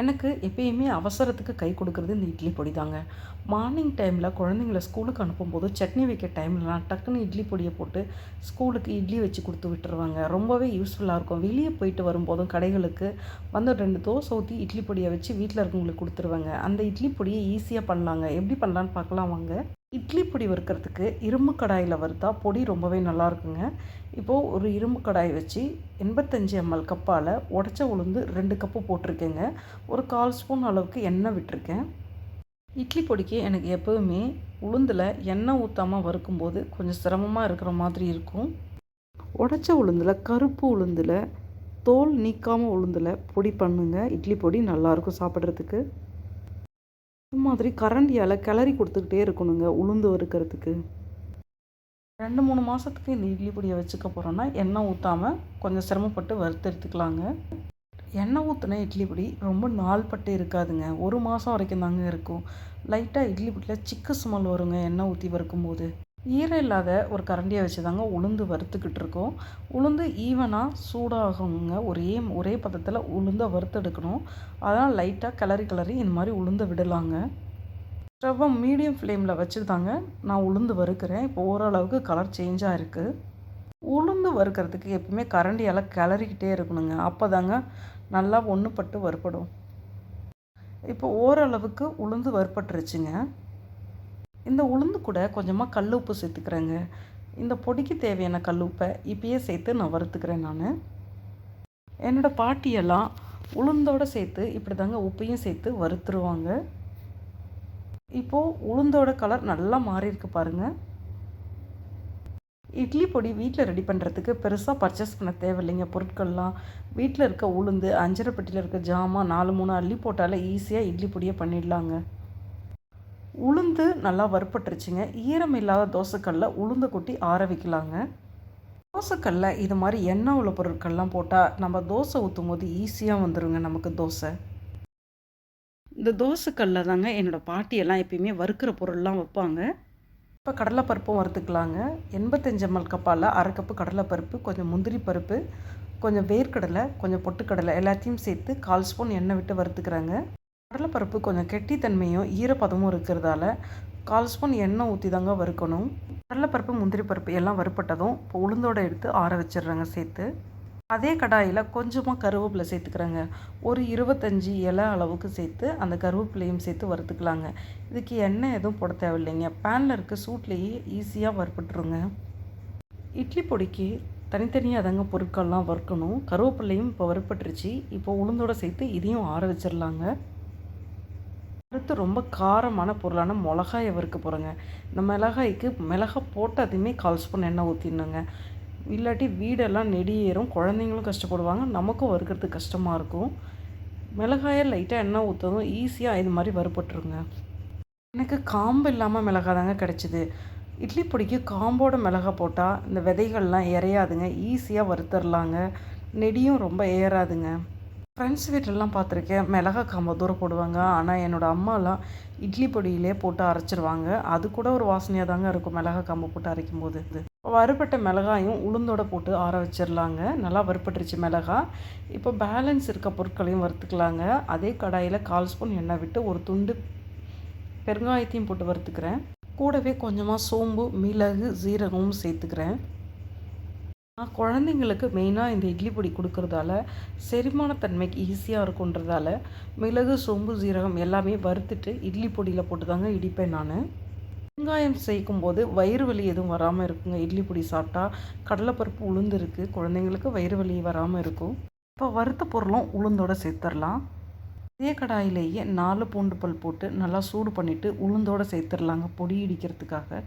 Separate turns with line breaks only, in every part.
எனக்கு எப்பயுமே அவசரத்துக்கு கை கொடுக்குறது இந்த இட்லி பொடி தாங்க. மார்னிங் டைமில் குழந்தைங்கள ஸ்கூலுக்கு அனுப்பும்போது சட்னி வைக்க டைம்லலாம் டக்குன்னு இட்லி பொடியை போட்டு ஸ்கூலுக்கு இட்லி வச்சு கொடுத்து விட்டுருவாங்க. ரொம்பவே யூஸ்ஃபுல்லாக இருக்கும். வெளியே போயிட்டு வரும்போதும் கடைகளுக்கு வந்து ரெண்டு தோசை ஊற்றி இட்லி பொடியை வச்சு வீட்டில் இருக்கவங்களுக்கு கொடுத்துருவாங்க. அந்த இட்லி பொடியை ஈஸியாக பண்ணலாங்க. எப்படி பண்ணலான்னு பார்க்கலாம் வாங்க. இட்லி பொடி வறுக்கிறதுக்கு இரும்பு கடாயில் வறுத்தா பொடி ரொம்பவே நல்லா இருக்குங்க இப்போது ஒரு இரும்பு கடாய் வச்சு எண்பத்தஞ்சு எம்எல் கப்பால் உடச்ச உளுந்து ரெண்டு கப்பு போட்டிருக்கேங்க. ஒரு கால் ஸ்பூன் அளவுக்கு எண்ணெய் விட்டிருக்கேன். இட்லி பொடிக்கு எனக்கு எப்போவுமே உளுந்தில் எண்ணெய் ஊற்றாமல் வறுக்கும்போது கொஞ்சம் சிரமமாக இருக்கிற மாதிரி இருக்கும். உடச்ச உளுந்தில் கருப்பு உளுந்தில் தோல் நீக்காமல் உளுந்தில் பொடி பண்ணுங்கள் இட்லி பொடி நல்லாயிருக்கும் சாப்பிட்றதுக்கு. இது மாதிரி கரண்டியால் கிளறி கொடுத்துக்கிட்டே இருக்கணுங்க உளுந்து வறுக்கிறதுக்கு. ரெண்டு மூணு மாதத்துக்கு இந்த இட்லி பொடியை வச்சுக்க போகிறோன்னா எண்ணெய் ஊற்றாமல் கொஞ்சம் சிரமப்பட்டு வறுத்து எடுத்துக்கலாங்க எண்ணெய் ஊற்றின இட்லி பொடி ரொம்ப நாள் பட்டு இருக்காதுங்க. ஒரு மாதம் வரைக்கும் தாங்க இருக்கும். லைட்டாக இட்லி பொடியில் சிக்கு ஸ்மெல் வருங்க எண்ணெய் ஊற்றி வறுக்கும்போது. ஈரம் இல்லாத ஒரு கரண்டியை வச்சு தாங்க உளுந்து வறுத்துக்கிட்டு இருக்கோம் உளுந்து ஈவனாக சூடாகுங்க. ஒரே ஒரே பதத்தில் உளுந்தை வறுத்தெடுக்கணும். அதனால் லைட்டாக கிளறி கிளறி இந்த மாதிரி உளுந்தை விடலாங்க. ஸ்டவ்வை மீடியம் ஃப்ளேமில் வச்சு தாங்க நான் உளுந்து வறுக்கிறேன். இப்போ ஓரளவுக்கு கலர் சேஞ்சாக இருக்குது உளுந்து வறுக்கிறதுக்கு எப்பவுமே கரண்டியால் கிளறிக்கிட்டே இருக்கணுங்க. அப்போ தாங்க நல்லா ஒன்றுப்பட்டு வறுப்படும் இப்போ ஓரளவுக்கு உளுந்து வறுப்பட்டுருச்சுங்க இந்த உளுந்து கூட கொஞ்சமாக கல் உப்பு சேர்த்துக்கிறேங்க. இந்த பொடிக்கு தேவையான கல் உப்பை இப்பயே சேர்த்து நான் வறுத்துக்கிறேன் நான். என்னோடய பாட்டியெல்லாம் உளுந்தோடு சேர்த்து இப்படி தாங்க உப்பையும் சேர்த்து வறுத்துருவாங்க. இப்போது உளுந்தோட கலர் நல்லா மாறியிருக்கு பாருங்கள் இட்லி பொடி வீட்டில் ரெடி பண்ணுறதுக்கு பெருசாக பர்ச்சேஸ் பண்ண தேவையில்லைங்க. பொருட்கள்லாம் வீட்டில் இருக்க உளுந்து அஞ்சரைப்பட்டியில் இருக்க ஜாமான் நாலு மூணு அள்ளி போட்டாலே ஈஸியாக இட்லி பொடியை பண்ணிடலாங்க. உளுந்து நல்லா வறுப்பட்டுருச்சுங்க ஈரம் இல்லாத தோசைக்கல்ல உளுந்து கொட்டி ஆற வைக்கலாங்க. தோசைக்கல்ல இது மாதிரி எண்ணெய் உள்ள பொருட்கள்லாம் போட்டால் நம்ம தோசை ஊற்றும் போது ஈஸியாக வந்துடுங்க நமக்கு தோசை. இந்த தோசைக்கல்ல தாங்க என்னோடய பாட்டியெல்லாம் எப்பயுமே வறுக்கிற பொருள்லாம் வைப்பாங்க. இப்போ கடலைப்பருப்பும் வறுத்துக்கலாங்க. எண்பத்தஞ்சு எம்எல் கப்பால் அரை கப்பு கடலைப்பருப்பு கொஞ்சம் முந்திரி பருப்பு கொஞ்சம் வேர்க்கடலை கொஞ்சம் பொட்டுக்கடலை எல்லாத்தையும் சேர்த்து கால் ஸ்பூன் எண்ணெய் விட்டு வறுத்துக்கிறாங்க. கடலைப்பருப்பு கொஞ்சம் கெட்டித்தன்மையும் ஈரப்பதமும் இருக்கிறதால கால் ஸ்பூன் எண்ணெய் ஊற்றி தாங்க வறுக்கணும். கடலைப்பருப்பு முந்திரி பருப்பு எல்லாம் வறுப்பட்டதும் இப்போ உளுந்தோட எடுத்து ஆற வச்சிடுறேங்க சேர்த்து. அதே கடாயில் கொஞ்சமாக கருவேப்பிலை சேர்த்துக்கிறேங்க. ஒரு இருபத்தஞ்சி இலை அளவுக்கு சேர்த்து அந்த கருவேப்பிலையும் சேர்த்து வறுத்துக்கலாங்க. இதுக்கு எண்ணெய் எதுவும் போட தேவையில்லைங்க. பேனில் இருக்க சூட்லேயே ஈஸியாக வறுப்பட்டுருங்க இட்லி பொடிக்கு தனித்தனியாக அதங்க பொருட்கள்லாம் வறுக்கணும். கருவேப்பிலையும் இப்போ வறுப்பட்டுருச்சு இப்போ உளுந்தோடு சேர்த்து இதையும் ஆற வச்சிடலாங்க. அடுத்து ரொம்ப காரமான பொருளான மிளகாயை வறுக்க போகிறேங்க இந்த மிளகாய்க்கு மிளகா போட்டதுமே கால் ஸ்பூன் எண்ணெய் ஊற்றிடணுங்க இல்லாட்டி வீடெல்லாம் நெடியேறும் குழந்தைங்களும் கஷ்டப்படுவாங்க. நமக்கும் வறுக்கிறதுக்கு கஷ்டமாக இருக்கும். மிளகாயை லைட்டாக எண்ணெய் ஊற்றதும் ஈஸியாக இது மாதிரி வறுப்பட்டுருங்க எனக்கு காம்பு இல்லாமல் மிளகாய் தாங்க கிடச்சிது. இட்லி பொடிக்கு காம்போட மிளகாய் போட்டால் இந்த விதைகள்லாம் இறையாதுங்க ஈஸியாக வறுத்தரலாங்க. நெடியும் ரொம்ப ஏறாதுங்க. ஃப்ரெண்ட்ஸ் வீட்டிலலாம் பார்த்துருக்கேன். மிளகா காம்ப தூரம் போடுவாங்க. ஆனால் என்னோடய அம்மாலாம் இட்லி பொடியிலே போட்டு அரைச்சிருவாங்க. அது கூட ஒரு வாசனையாக தாங்க இருக்கும் மிளகா காம்பை போட்டு அரைக்கும் போது வறுபட்ட மிளகாயும் உளுந்தோட போட்டு ஆற வச்சிடலாங்க நல்லா வறுப்பட்டுருச்சு மிளகா. இப்போ பேலன்ஸ் இருக்க பொருட்களையும் வறுத்துக்கலாங்க. அதே கடாயில் கால் ஸ்பூன் எண்ணெய் விட்டு ஒரு துண்டு பெருங்காயத்தையும் போட்டு வறுத்துக்கிறேன். கூடவே கொஞ்சமாக சோம்பு மிளகு ஜீரகமும் சேர்த்துக்கிறேன். குழந்தைங்களுக்கு மெயினாக இந்த இட்லி பொடி கொடுக்குறதால செரிமானத்தன்மைக்கு ஈஸியாக இருக்குன்றதால மிளகு சோம்பு ஜீரகம் எல்லாமே வறுத்துட்டு இட்லி பொடியில் போட்டு தாங்க இடிப்பேன் நான். வெங்காயம் சேர்க்கும் போது வயிறு வலி எதுவும் வராமல் இருக்குங்க. இட்லி பொடி சாப்பிட்டா கடலைப்பருப்பு உளுந்து இருக்குது குழந்தைங்களுக்கு வயிறு வலி வராமல் இருக்கும். இப்போ வறுத்த பொருளும் உளுந்தோடு சேர்த்துடலாம். இதே கடாயிலேயே நாலு பூண்டு பல் போட்டு நல்லா சூடு பண்ணிவிட்டு உளுந்தோடு சேர்த்துடலாங்க பொடி இடிக்கிறதுக்காக.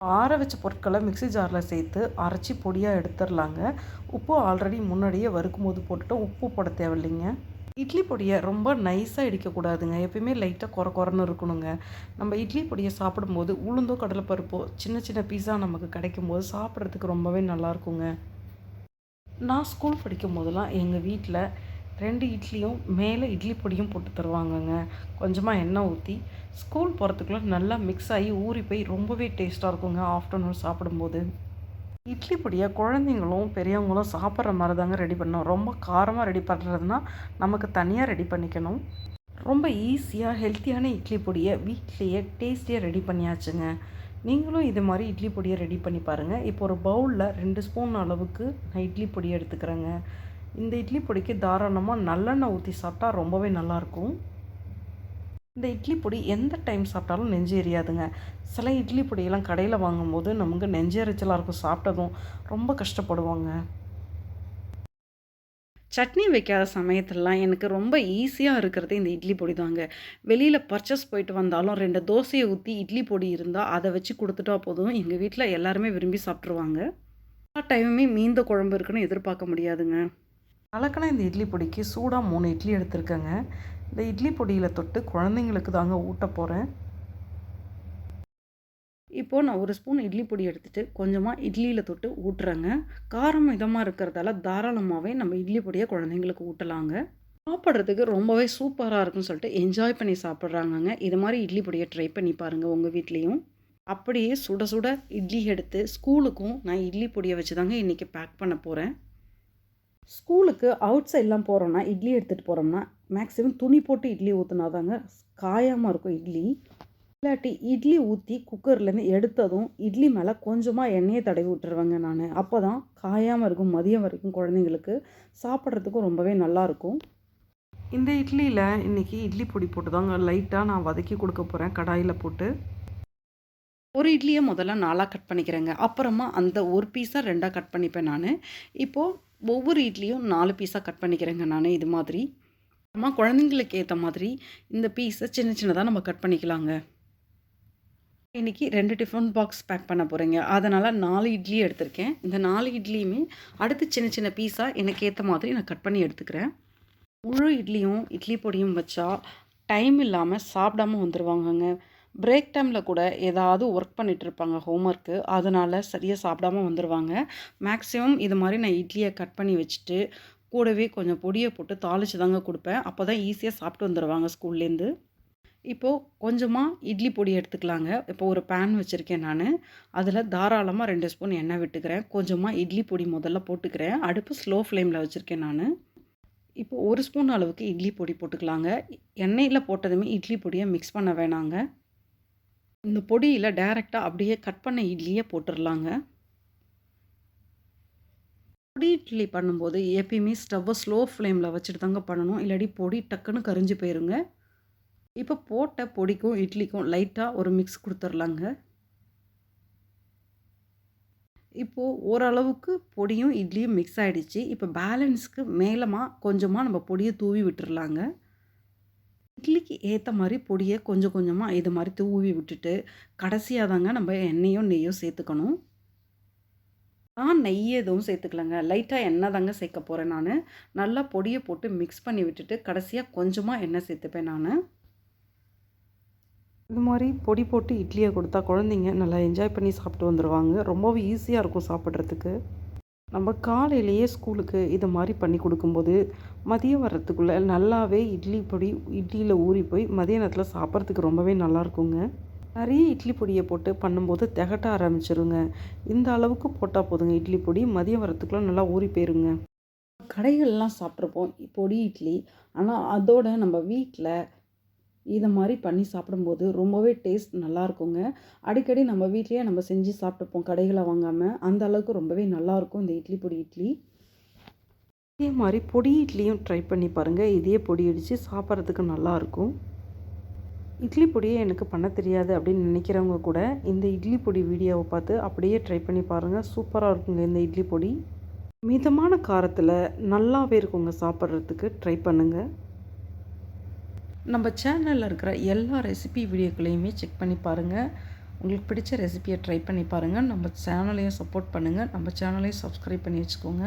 ஆற வச்ச பொருட்களை மிக்சி ஜாரில் சேர்த்து அரைச்சி பொடியாக எடுத்துடலாங்க உப்பு ஆல்ரெடி முன்னாடியே வறுக்கும் போது போட்டுட்டோம். உப்பு போட தேவையில்லைங்க. இட்லி பொடியை ரொம்ப நைஸாக இடிக்கக்கூடாதுங்க. எப்பயுமே லைட்டாக குறை குறைன்னு இருக்கணுங்க. நம்ம இட்லி பொடியை சாப்பிடும்போது உளுந்தோ கடலைப்பருப்போ சின்ன சின்ன பீஸா நமக்கு கிடைக்கும் போது சாப்பிட்றதுக்கு ரொம்பவே நல்லாயிருக்குங்க நான் ஸ்கூல் படிக்கும் போதெல்லாம் எங்கள் வீட்டில் ரெண்டு இட்லியும் மேலே இட்லி பொடியும் போட்டு தருவாங்கங்க. கொஞ்சமாக எண்ணெய் ஊற்றி ஸ்கூல் போகிறதுக்குள்ள நல்லா மிக்ஸ் ஆகி ஊறி போய் ரொம்பவே டேஸ்ட்டாக இருக்குங்க ஆஃப்டர்நூன் சாப்பிடும்போது. இட்லி பொடியை குழந்தைங்களும் பெரியவங்களும் சாப்பிட்ற மாதிரி தாங்க ரெடி பண்ணணும். ரொம்ப காரமாக ரெடி பண்ணுறதுனா நமக்கு தனியாக ரெடி பண்ணிக்கணும். ரொம்ப ஈஸியாக ஹெல்த்தியான இட்லி பொடியை வீட்லேயே டேஸ்டியாக ரெடி பண்ணியாச்சுங்க. நீங்களும் இது மாதிரி இட்லி பொடியை ரெடி பண்ணி பாருங்கள் இப்போ ஒரு பவுலில் ரெண்டு ஸ்பூன் அளவுக்கு நான் இட்லி பொடியை எடுத்துக்கிறேங்க. இந்த இட்லி பொடிக்கு தாராளமாக நல்லெண்ணெய் ஊற்றி சாப்பிட்டா ரொம்பவே நல்லாயிருக்கும். இந்த இட்லி பொடி எந்த டைம் சாப்பிட்டாலும் நெஞ்சு எரியாதுங்க. சில இட்லி பொடியெல்லாம் கடையில் வாங்கும்போது நமக்கு நெஞ்சு எரிச்சலாக இருக்கும் சாப்பிட்டதும் ரொம்ப கஷ்டப்படுவாங்க. சட்னி வைக்காத சமயத்துலலாம் எனக்கு ரொம்ப ஈஸியாக இருக்கிறது இந்த இட்லி பொடி தாங்க. வெளியில் பர்ச்சேஸ் போயிட்டு வந்தாலும் ரெண்டு தோசையை ஊற்றி இட்லி பொடி இருந்தால் அதை வச்சு கொடுத்துட்டா போதும். எங்கள் வீட்டில் எல்லாருமே விரும்பி சாப்பிட்ருவாங்க எல்லா டைமுமே மீந்த குழம்பு இருக்குன்னு எதிர்பார்க்க முடியாதுங்க. கலக்கணம் இந்த இட்லி பொடிக்கு சூடாக மூணு இட்லி எடுத்திருக்கேங்க. இந்த இட்லி பொடியில் தொட்டு குழந்தைங்களுக்கு தாங்க ஊட்ட போகிறேன் இப்போது நான் ஒரு ஸ்பூன் இட்லி பொடி எடுத்துகிட்டு கொஞ்சமாக இட்லியில் தொட்டு ஊட்டுறேங்க. காரம் மிதமாக இருக்கிறதால தாராளமாகவே நம்ம இட்லி பொடியை குழந்தைங்களுக்கு ஊட்டலாங்க. சாப்பிட்றதுக்கு ரொம்பவே சூப்பராக இருக்குன்னு சொல்லிட்டு என்ஜாய் பண்ணி சாப்பிட்றாங்கங்க. இது மாதிரி இட்லி பொடியை ட்ரை பண்ணி பாருங்கள் உங்கள் வீட்லேயும். அப்படியே சுட சுட இட்லி எடுத்து ஸ்கூலுக்கும் நான் இட்லி பொடியை வச்சு தாங்க இன்றைக்கி பேக் பண்ண போகிறேன் ஸ்கூலுக்கு அவுட் சைட்லாம் போகிறோன்னா இட்லி எடுத்துகிட்டு போகிறோம்னா மேக்ஸிமம் துணி போட்டு இட்லி ஊற்றினா தாங்க காயாமல் இருக்கும் இட்லி. இல்லாட்டி இட்லி ஊற்றி குக்கர்லேருந்து எடுத்ததும் இட்லி மேலே கொஞ்சமாக எண்ணெயை தடவி விட்டுருவேங்க நான். அப்போ தான் காயாமல் இருக்கும் மதியம் வரைக்கும் குழந்தைங்களுக்கு சாப்பிட்றதுக்கும் ரொம்பவே நல்லாயிருக்கும் இந்த இட்லியில் இன்றைக்கி இட்லி பொடி போட்டு தாங்க லைட்டாக நான் வதக்கி கொடுக்க போகிறேன் கடாயில் போட்டு. ஒரு இட்லியை முதல்ல நாலாக கட் பண்ணிக்கிறேங்க. அப்புறமா அந்த ஒரு பீஸாக ரெண்டாக கட் பண்ணிப்பேன் நான். இப்போது ஒவ்வொரு இட்லியும் நாலு பீஸாக கட் பண்ணிக்கிறேங்க நான் இது மாதிரி. அம்மா குழந்தைங்களுக்கு ஏற்ற மாதிரி இந்த பீஸை சின்ன சின்னதாக நம்ம கட் பண்ணிக்கலாங்க. இன்றைக்கி ரெண்டு டிஃபன் பாக்ஸ் பேக் பண்ண போகிறேங்க அதனால் நாலு இட்லி எடுத்திருக்கேன். இந்த நாலு இட்லியுமே அடுத்து சின்ன சின்ன பீஸாக எனக்கு ஏற்ற மாதிரி நான் கட் பண்ணி எடுத்துக்கிறேன். முழு இட்லியும் இட்லி பொடியும் வச்சா டைம் இல்லாமல் சாப்பிடாம வந்துடுவாங்கங்க பிரேக் டைமில் கூட ஏதாவது ஒர்க் பண்ணிகிட்டு இருப்பாங்க ஹோம்ஒர்க்கு அதனால் சரியாக சாப்பிடாம வந்துடுவாங்க மேக்ஸிமம் இது மாதிரி நான் இட்லியை கட் பண்ணி வச்சுட்டு கூடவே கொஞ்சம் பொடியை போட்டு தாளித்து தாங்க கொடுப்பேன். அப்போ தான் ஈஸியாக சாப்பிட்டு வந்துடுவாங்க ஸ்கூல்லேருந்து இப்போது கொஞ்சமாக இட்லி பொடி எடுத்துக்கலாங்க. இப்போ ஒரு பேன் வச்சுருக்கேன் நான். அதில் தாராளமாக ரெண்டு ஸ்பூன் எண்ணெய் விட்டுக்கிறேன். கொஞ்சமாக இட்லி பொடி முதல்ல போட்டுக்கிறேன். அடுப்பு ஸ்லோ ஃப்ளேமில் வச்சுருக்கேன் நான். இப்போ ஒரு ஸ்பூன் அளவுக்கு இட்லி பொடி போட்டுக்கலாங்க. எண்ணெயில் போட்டதுமே இட்லி பொடியை மிக்ஸ் பண்ண வேணாங்க. இந்த பொடியில் டைரெக்டாக அப்படியே கட் பண்ண இட்லியே போட்டுடலாங்க பொடி இட்லி பண்ணும்போது எப்பயுமே ஸ்டவ்வை ஸ்லோ ஃப்ளேமில் வச்சுட்டு தாங்க பண்ணணும். இல்லாட்டி பொடி டக்குன்னு கரிஞ்சு போயிருங்க. இப்போ போட்ட பொடிக்கும் இட்லிக்கும் லைட்டாக ஒரு மிக்ஸ் கொடுத்துர்லாங்க. இப்போது ஓரளவுக்கு பொடியும் இட்லியும் மிக்ஸ் ஆகிடுச்சு இப்போ பேலன்ஸ்க்கு மேலமாக கொஞ்சமாக நம்ம பொடியை தூவி விட்டுர்லாங்க. இட்லிக்கு ஏற்ற மாதிரி பொடியை கொஞ்சம் கொஞ்சமாக இது மாதிரி தூவி விட்டுட்டு கடைசியாக தாங்க நம்ம எண்ணெயும் நெய்யும் சேர்த்துக்கணும் நான் நெய் எதுவும் சேர்த்துக்கலங்க லைட்டாக எண்ணெய் தாங்க சேர்க்க போகிறேன் நான். நல்லா பொடியை போட்டு மிக்ஸ் பண்ணி விட்டுட்டு கடைசியாக கொஞ்சமாக எண்ணெய் சேர்த்துப்பேன் நான். இது மாதிரி பொடி போட்டு இட்லியை கொடுத்தா குழந்தைங்க நல்லா என்ஜாய் பண்ணி சாப்பிட்டு வந்துடுவாங்க ரொம்பவே ஈஸியாக இருக்கும் சாப்பிட்றதுக்கு. நம்ம காலையிலேயே ஸ்கூலுக்கு இது மாதிரி பண்ணி கொடுக்கும்போது மதியம் வர்றதுக்குள்ளே நல்லாவே இட்லி பொடி இட்லியில் ஊறி போய் மதிய நேரத்தில் சாப்பிட்றதுக்கு ரொம்பவே நல்லாயிருக்குங்க நிறைய இட்லி பொடியை போட்டு பண்ணும்போது திகட்ட ஆரம்பிச்சிருங்க. இந்த அளவுக்கு போட்டால் போதுங்க இட்லி பொடி. மதியம் வரத்துக்குள்ளே நல்லா ஊறி போயிருங்க. கடைகள்லாம் சாப்பிட்ருப்போம் பொடி இட்லி ஆனால் அதோட நம்ம வீட்டில் இதை மாதிரி பண்ணி சாப்பிடும்போது ரொம்பவே டேஸ்ட் நல்லாயிருக்குங்க அடிக்கடி நம்ம வீட்லேயே நம்ம செஞ்சு சாப்பிட்டுப்போம் கடைகளை வாங்காமல் அந்த அளவுக்கு ரொம்பவே நல்லாயிருக்கும் இந்த இட்லி பொடி இட்லி. இதே மாதிரி பொடி இட்லியும் ட்ரை பண்ணி பாருங்கள் இதே பொடி அடித்து சாப்பிட்றதுக்கு நல்லாயிருக்கும் இட்லி பொடியே எனக்கு பண்ண தெரியாது அப்படின்னு நினைக்கிறவங்க கூட இந்த இட்லி பொடி வீடியோவை பார்த்து அப்படியே ட்ரை பண்ணி பாருங்கள் சூப்பராக இருக்குங்க இந்த இட்லி பொடி. மிதமான காரத்தில் நல்லாவே இருக்குங்க சாப்பிட்றதுக்கு. ட்ரை பண்ணுங்கள் நம்ம சேனலில் இருக்கிற எல்லா ரெசிபி வீடியோக்களையுமே செக் பண்ணி பாருங்கள் உங்களுக்கு பிடிச்ச ரெசிபியை ட்ரை பண்ணி பாருங்கள் நம்ம சேனலையும் சப்போர்ட் பண்ணுங்கள் நம்ம சேனலையும் சப்ஸ்கிரைப் பண்ணி வச்சுக்கோங்க.